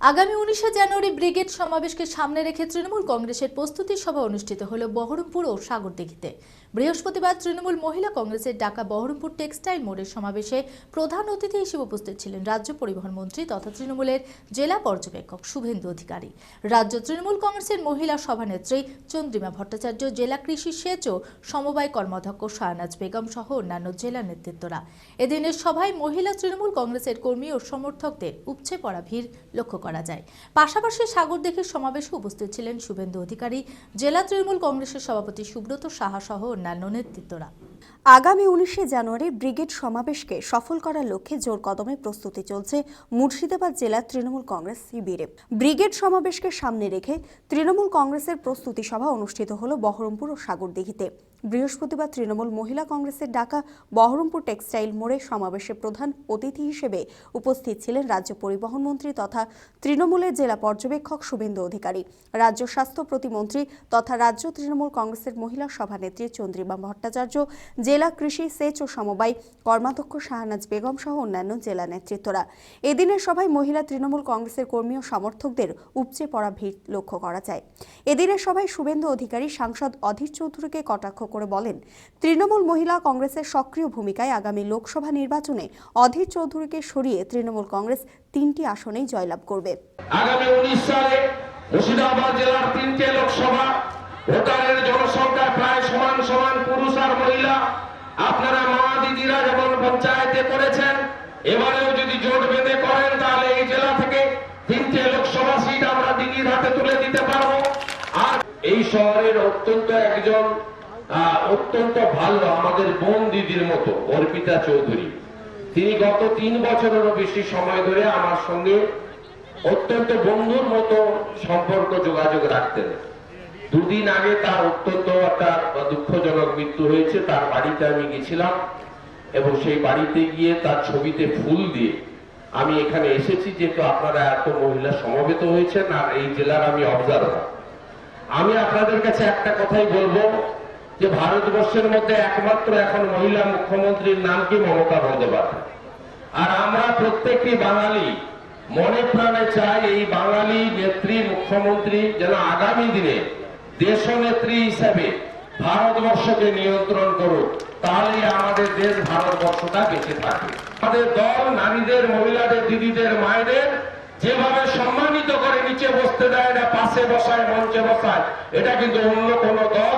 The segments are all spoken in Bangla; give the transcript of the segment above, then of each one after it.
আগামী উনিশে জানুয়ারি ব্রিগেড সমাবেশকে সামনে রেখে তৃণমূল কংগ্রেসের প্রস্তুতি সভা অনুষ্ঠিত হল বহরমপুর ও সাগরদিঘিতে। বৃহস্পতিবার তৃণমূল মহিলা কংগ্রেসের ডাকা বহরমপুর টেক্সটাইল মোড়ের সমাবেশে প্রধান অতিথি হিসেবে উপস্থিত ছিলেন রাজ্য পরিবহন মন্ত্রী তথা তৃণমূলের জেলা পর্যবেক্ষক শুভেন্দু অধিকারী। রাজ্য তৃণমূল কংগ্রেসের মহিলা সভানেত্রী চন্দ্রিমা ভট্টাচার্য, জেলা কৃষি সেচ ও সমবায় কর্মাধ্যক্ষ শাহনাজ বেগম সহ অন্যান্য জেলা নেতৃত্বরা। এদিনের সভায় মহিলা তৃণমূল কংগ্রেসের কর্মী ও সমর্থকদের উপচে পড়া ভিড় লক্ষ্য করা যায়। পাশাপাশি সাগর দেখে সমাবেশে উপস্থিত ছিলেন শুভেন্দু অধিকারী, জেলা তৃণমূল কংগ্রেসের সভাপতি সুব্রত সাহা সহ অন্যান্য নেতৃত্বরা। আগামী উনিশে জানুয়ারি ব্রিগেড সমাবেশকে সফল করার লক্ষ্যে জোর কদমে প্রস্তুতি চলছে মুর্শিদাবাদ জেলার তৃণমূল কংগ্রেস শিবিরে। ব্রিগেড সমাবেশকে সামনে রেখে তৃণমূল কংগ্রেসের প্রস্তুতি সভা অনুষ্ঠিত হল বহরমপুর ও সাগরদিঘিতে। বৃহস্পতিবার তৃণমূল মহিলা কংগ্রেসের ডাকা বহরমপুর টেক্সটাইল মোড়ে সমাবেশে প্রধান অতিথি হিসেবে উপস্থিত ছিলেন রাজ্য পরিবহন মন্ত্রী তথা তৃণমূলের জেলা পর্যবেক্ষক শুভেন্দু অধিকারী, রাজ্য স্বাস্থ্য প্রতিমন্ত্রী তথা রাজ্য তৃণমূল কংগ্রেসের মহিলা সভানেত্রী চন্দ্রিমা ভট্টাচার্য, জেলা কৃষি সেচ ও সমবায় কর্মাধ্যক্ষ শাহনাজ বেগম সহ অন্যান্য জেলা নেতৃত্বরা। এদিনের সভায় মহিলা তৃণমূল কংগ্রেসের কর্মী ও সমর্থকদের উপচে পড়া ভিড় লক্ষ্য করা যায়। এদিনের সভায় শুভেন্দু অধিকারী সাংসদ অধীর চৌধুরীকে কটাক্ষ করে বলেন, তৃণমূল মহিলা কংগ্রেসের সক্রিয় ভূমিকায় আগামী লোকসভা নির্বাচনে অধীর চৌধুরীকে সরিয়ে তৃণমূল কংগ্রেস তিনটি আসনেই জয়লাভ করবে। আগামী উনিশ সালে মুর্শিদাবাদ জেলার তিনটে লোকসভা ভোটারের জনসংখ্যা প্রায় সমান সমান পুরুষ আর মহিলা। আপনারা মা দিদিরা যেমন পঞ্চায়েতে করেছেন, এবারেও যদি জোট বেঁধে করেন, তাহলে এই জেলা থেকে তিনটে লোকসভা সিট আমরা দিদির হাতে তুলে দিতে পারব। আর এই শহরের অত্যন্ত একজন অত্যন্ত ভালো আমাদের বোন দিদির মতো, অর্পিতা চৌধুরী। তিনি গত তিন বছরেরও বেশি সময় ধরে আমার সঙ্গে অত্যন্ত বন্ধুর মতো সম্পর্ক যোগাযোগ রাখতেন। দুদিন আগে তার অত্যন্ত একটা দুঃখজনক মৃত্যু হয়েছে, তার বাড়িতে আমি গেছিলাম এবং সেই বাড়িতে গিয়ে তার ছবিতে ফুল দিয়ে আমি এখানে এসেছি, যেহেতু আপনারা এত মহিলা সমবেত হয়েছেন, আর এই জেলার আমি অবজারভার আমি আপনাদের কাছে একটা কথাই বলব যে ভারতবর্ষের মধ্যে একমাত্র এখন মহিলা মুখ্যমন্ত্রীর নাম কি মমতা বন্দ্যোপাধ্যায়? আর আমরা প্রত্যেকটি বাঙালি, মনে প্রাণে চাই এই বাঙালি নেত্রী মুখ্যমন্ত্রী যেন আগামী দিনে দেশ নেত্রী হিসাবে ভারতবর্ষকে নিয়ন্ত্রণ করুক তাহলে আমাদের দেশ ভারতবর্ষটা বেঁচে থাকবে। আমাদের দল নারীদের, মহিলাদের, দিদিদের, মায়েদের যেভাবে সম্মানিত করে নিচে বসতে দেয় না, পাশে বসায়, মঞ্চে বসায়, এটা কিন্তু অন্য কোন দল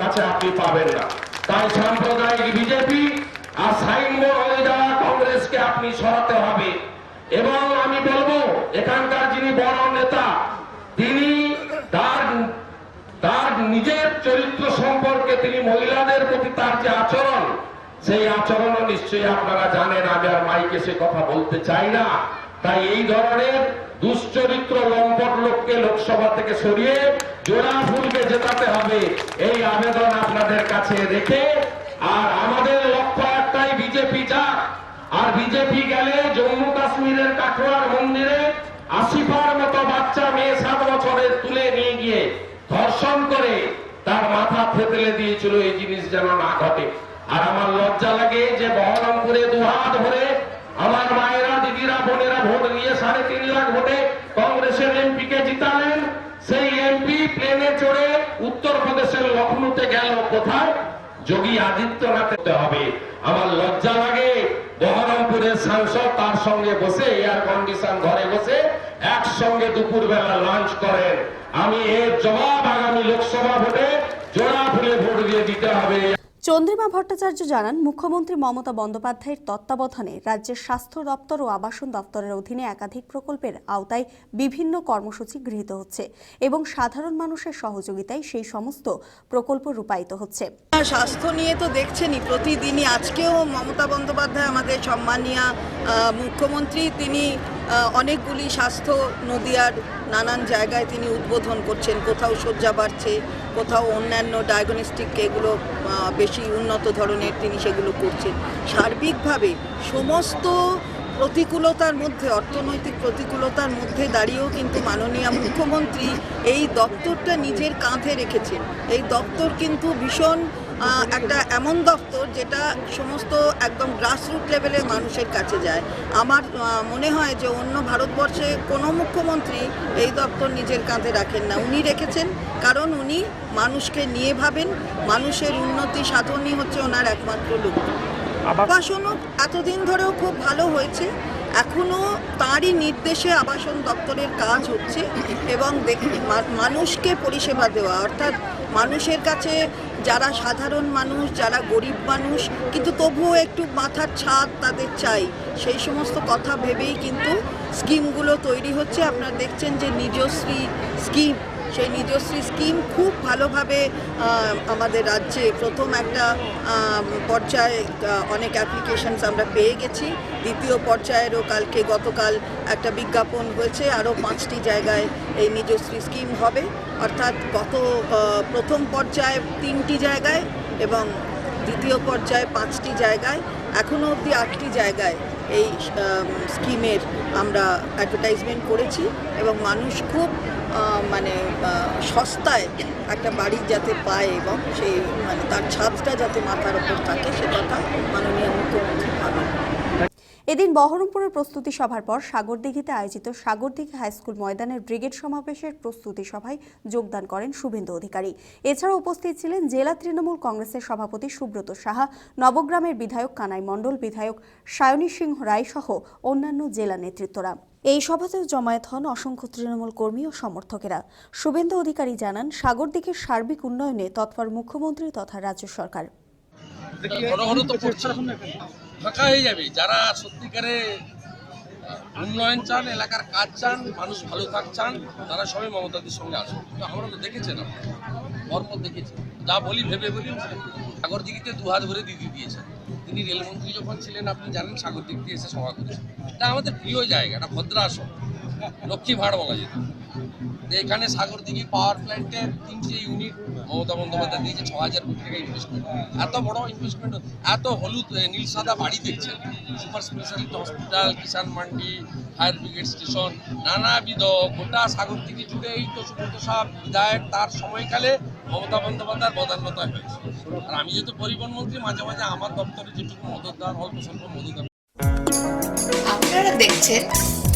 কাছে আপনি পাবেন না। তাই সাম্প্রদায়িক বিজেপি আর সাইনবোর্ড কংগ্রেসকে আপনি সরাতে হবে। এবং আমি বলব, এখানকার যিনি বড় নেতা, তিনি তার তার নিজের চরিত্র সম্পর্কে তিনি মহিলাদের প্রতি তার যে আচরণ, সেই আচরণও নিশ্চয়ই আপনারা জানেন, আমি আর মাইকে সে কথা বলতে চাই না। তাই এই ধরনের দুশ্চরিত্র লম্পট লোককে লোকসভা থেকে সরিয়ে জোড়া ফুলকে জেতাতে হবে। এই আবেদন আপনাদের কাছে রেখে আর আমাদের লক্ষ্য একটাই, বিজেপি যাক। আর বিজেপি গেলে জম্মু কাশ্মীরের কাঠুয়ার মন্দিরে আসিফার মতো বাচ্চা মেয়ে সাত বছরের তুলে নিয়ে গিয়ে ধর্ষণ করে তার মাথা থেতলে দিয়েছিল, এই জিনিস যেন না ঘটে। আর আমার লজ্জা লাগে যে বহরমপুরে দুহাত ভরে আমার মায়েরা দিদিরা বোনেরা ভোট দিয়ে সাড়ে তিন লাখ ভোটে কংগ্রেসের এমপি কে জিতালেন। সেই এমপি প্লেনে চড়ে উত্তরপ্রদেশের লখনৌতে গেল কোথায়? যোগী আদিত্যনাথ হবে। আমার লজ্জা লাগে বহরমপুরের সাংসদ তার সঙ্গে বসে এয়ার কন্ডিশন ঘরে বসে একসঙ্গে দুপুর বেলা লাঞ্চ করেন। আমি এর জবাব আগামী লোকসভা ভোটে জোড়া ফুলে ভোট দিয়ে দিতে হবে। চন্দ্রিমা ভট্টাচার্য জানান, মুখ্যমন্ত্রী মমতা বন্দ্যোপাধ্যায়ের তত্ত্বাবধানে রাজ্যের স্বাস্থ্য দপ্তর ও আবাসন দপ্তরের অধীনে একাধিক প্রকল্পের আওতায় বিভিন্ন কর্মসূচি গৃহীত হচ্ছে এবং সাধারণ মানুষের সহযোগিতায় সেই সমস্ত প্রকল্প রূপায়িত হচ্ছে। স্বাস্থ্য নিয়ে তো দেখছেনই প্রতিদিনই। আজকেও মমতা বন্দ্যোপাধ্যায় আমাদের সম্মানীয় মুখ্যমন্ত্রী, তিনি অনেকগুলি স্বাস্থ্য নদিয়ার নানান জায়গায় তিনি উদ্বোধন করছেন। কোথাও শয্যা বাড়ছে, কোথাও অন্যান্য ডায়াগনস্টিক এগুলো বেশি উন্নত ধরনের তিনি সেগুলো করছেন। সার্বিকভাবে সমস্ত প্রতিকূলতার মধ্যে, অর্থনৈতিক প্রতিকূলতার মধ্যে দাঁড়িয়েও কিন্তু মাননীয় মুখ্যমন্ত্রী এই দপ্তরটা নিজের কাঁধে রেখেছেন। এই দপ্তর কিন্তু ভীষণ একটা এমন দপ্তর যেটা সমস্ত একদম গ্রাসরুট লেভেলের মানুষের কাছে যায়। আমার মনে হয় যে অন্য ভারতবর্ষে কোনো মুখ্যমন্ত্রী এই দপ্তর নিজের কাঁধে রাখেন না। উনি রেখেছেন কারণ উনি মানুষকে নিয়ে ভাবেন মানুষের উন্নতি সাধনই হচ্ছে ওনার একমাত্র লক্ষ্য। আবাসনও এতদিন ধরেও খুব ভালো হয়েছে। এখনও তারই নির্দেশে আবাসন দপ্তরের কাজ হচ্ছে এবং মানুষকে পরিষেবা দেওয়া, অর্থাৎ মানুষের কাছে যারা সাধারণ মানুষ, যারা গরিব মানুষ, কিন্তু তবুও একটু মাথার ছাদ তাদের চাই। সেই সমস্ত কথা ভেবেই কিন্তু স্কিমগুলো তৈরি হচ্ছে। আপনারা দেখছেন যে নিজশ্রী স্কিম সেই নিজশ্রী স্কিম খুব ভালোভাবে আমাদের রাজ্যে প্রথম একটা পর্যায়ে অনেক অ্যাপ্লিকেশনস আমরা পেয়ে গেছি। দ্বিতীয় পর্যায়েরও কালকে গতকাল একটা বিজ্ঞাপন হয়েছে, আরও পাঁচটি জায়গায় এই নিজশ্রী স্কিম হবে। অর্থাৎ গত প্রথম পর্যায়ে তিনটি জায়গায় এবং দ্বিতীয় পর্যায়ে পাঁচটি জায়গায় এখনও অবধি আটটি জায়গায় এই স্কিমের আমরা অ্যাডভার্টাইজমেন্ট করেছি এবং মানুষ খুব মানে সস্তায় একটা বাড়ি যাতে পায় এবং সেই মানে তার ছাদটা যাতে মাথার ওপর থাকে সে কথা মাননীয় ভাবেন এদিন বহরমপুরের প্রস্তুতি সভার পর সাগরদিঘিতে আয়োজিত সাগরদিঘি হাইস্কুল ময়দানের ব্রিগেড সমাবেশের প্রস্তুতি সভায় যোগদান করেন শুভেন্দু অধিকারী। এছাড়া উপস্থিত ছিলেন জেলা তৃণমূল কংগ্রেসের সভাপতি সুব্রত সাহা নবগ্রামের বিধায়ক কানাই মণ্ডল বিধায়ক সায়নী সিংহ রায় সহ অন্যান্য জেলা নেতৃত্বরা। এই সভাতেও জমায়েত হন অসংখ্য তৃণমূল কর্মী ও সমর্থকেরা। শুভেন্দু অধিকারী জানান সাগরদিঘির সার্বিক উন্নয়নে তৎপর মুখ্যমন্ত্রী তথা রাজ্য সরকার। ফাঁকা হয়ে যাবে। যারা সত্যিকারে উন্নয়ন চান, এলাকার কাজ চান, মানুষ ভালো থাক চান, তারা সবাই মমতাদের সঙ্গে আসুন কিন্তু আমরা তো দেখেছেন পরপর দেখেছি যা বলি, ভেবে বলি। সাগরদিঘিতে দু হাত ভরে দিদি দিয়েছেন। তিনি রেলমন্ত্রী যখন ছিলেন, আপনি জানেন সাগরদিঘিতে এসে সভা করেছেন। এটা আমাদের প্রিয় জায়গা, এটা ভদ্রাসন, লক্ষ্মী ভাড় বলা যেত। এখানে সাগরদিঘি পাওয়ার প্ল্যান্টের তিনটে ইউনিট মমতা বন্দ্যোপাধ্যায় দিয়েছে, ছ হাজার কোটি টাকা ইনভেস্টমেন্ট এত বড় ইনভেস্টমেন্ট এত হলুদ নীল সাদা বাড়ি দেখছেন। Super speciality hospital Kisan Mandi fire brigade station নানাবিধ, গোটা সাগরদিঘি জুড়ে এই তো সুব্রত সাহ বিধায়ক, তার সময়কালে মমতা বন্দ্যোপাধ্যায়ের বদান্যতা হয়েছে। আর আমি যেহেতু পরিবহন মন্ত্রী, মাঝে মাঝে আমার দপ্তরে যেটুকু মদত দেওয়ার অল্প স্বল্প মদত আপনারা দেখছেন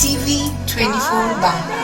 TV twenty four Bangla.